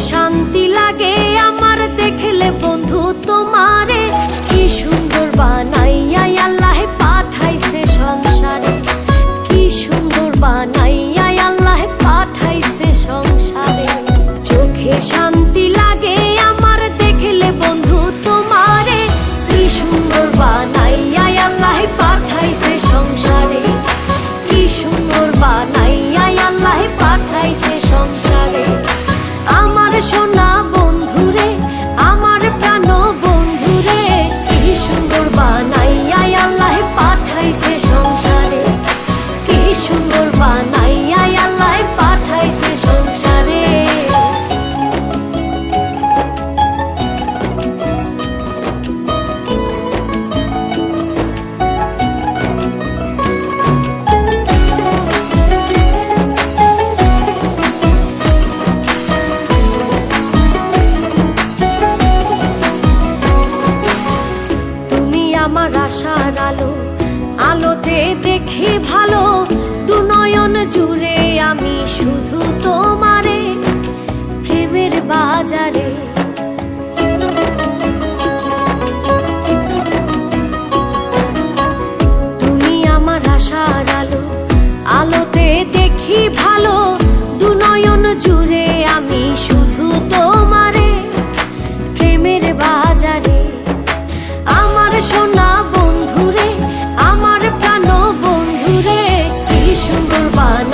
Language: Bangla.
শান্তি লাগে আমার দেখলে বন্ধু তোমারে। কি সুন্দর বানাইয়া আল্লাহ পাঠাইছে সংসারে। কি সুন্দর বানাইয়া আল্লাহ পাঠাইছে সংসারে। চোখে শান্তি লাগে আমার দেখলে বন্ধু তোমারে। কি সুন্দর বানাইয়া আল্লাহ পাঠাইছে সংসারে। কি সুন্দর বানাইয়া আল্লাহ পাঠাইছে সংসারে। দেখি ভালো, দু নয়ন জুড়ে আমি শুধু তোমারে, প্রেমের বাজারে। তুমি আমার আশার আলো, আলোতে দেখি ভালো, দু নয়ন জুড়ে আমি শুধু তোমারে, প্রেমের বাজারে। আমার সোনা সুন্দর